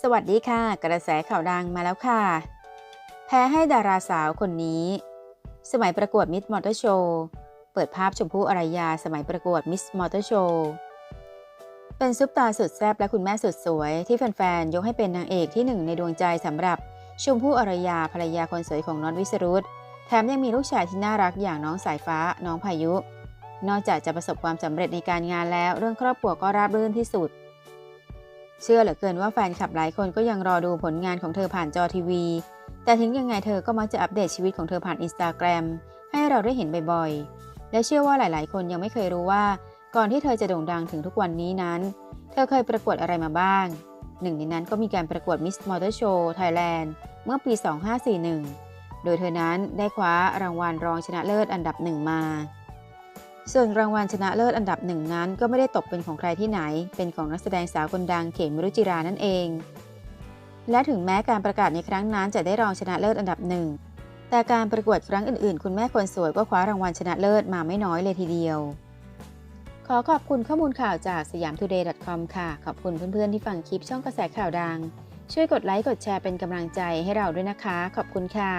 สวัสดีค่ะ กระแสข่าวดังมาแล้วค่ะ แพ้ให้ดาราสาวคนนี้ สมัยประกวดมิสมอเตอร์โชว์เปิดภาพชมพู่อารยา สมัยประกวดมิสมอเตอร์โชว์เป็นซุปตาสุดแซ่บและคุณแม่สุดสวย ที่แฟนๆ ยกให้เป็นนางเอกที่หนึ่งในดวงใจสำหรับชมพู่อารยาภรรยาคนสวยของน็อตวิสรุตแถมยังมีลูกชายที่น่ารักอย่างน้องสายฟ้า น้องพายุ นอกจากจะประสบความสำเร็จในการงานแล้ว เรื่องครอบครัวก็ราบรื่นที่สุด เชื่อเหลือเกินว่าแฟนคลับหลายคนก็ยังรอดูผลงานของเธอผ่านจอทีวี แต่ถึงยังไงเธอก็มักจะอัปเดตชีวิตของเธอผ่านอินสตาแกรมให้เราได้เห็นบ่อยๆ และเชื่อว่าหลายๆ คนยังไม่เคยรู้ว่า ก่อนที่เธอจะโด่งดังถึงทุกวันนี้นั้น เธอเคยประกวดอะไรมาบ้าง หนึ่งในนั้นก็มีการประกวด Miss Motor Show Thailand เมื่อปี 2541 โดยเธอนั้นได้คว้ารางวัลรองชนะเลิศอันดับหนึ่งมา ส่วนรางวัลชนะเลิศอันดับหนึ่งนั้นก็ไม่ได้ตกเป็นของใครที่ไหน เป็นของนักแสดงสาวคนดังเขมรุจิรานั่นเอง และถึงแม้การประกาศในครั้งนั้นจะได้รองชนะเลิศอันดับหนึ่ง แต่การประกวดครั้งอื่นๆ คุณแม่คนสวยก็คว้ารางวัลชนะเลิศมาไม่น้อยเลยทีเดียว ขอขอบคุณข้อมูลข่าวจากสยามทูเดย์ .com ค่ะ ขอบคุณเพื่อนๆที่ฟังคลิปช่องกระแสข่าวดัง ช่วยกดไลค์กดแชร์เป็นกำลังใจให้เราด้วยนะคะ ขอบคุณค่ะ